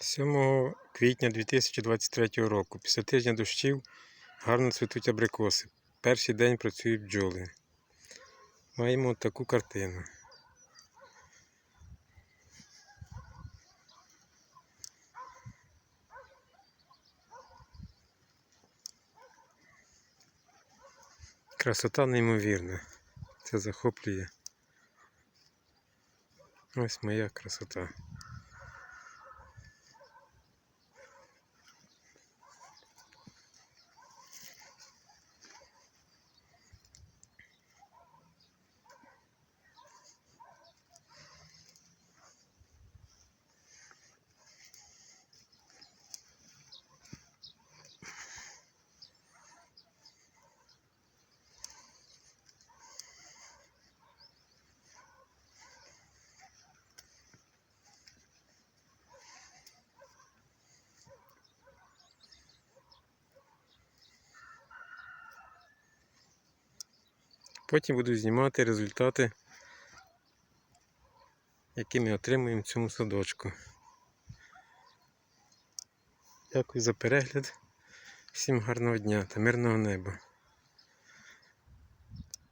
7 квітня 2023 року. Після тижня дощів гарно цвітуть абрикоси. Перший день працюють бджоли. Маємо таку картину. Красота неймовірна. Це захоплює. Ось моя красота. Потім буду знімати результати, які ми отримуємо в цьому садочку. Дякую за перегляд. Всім гарного дня та мирного неба.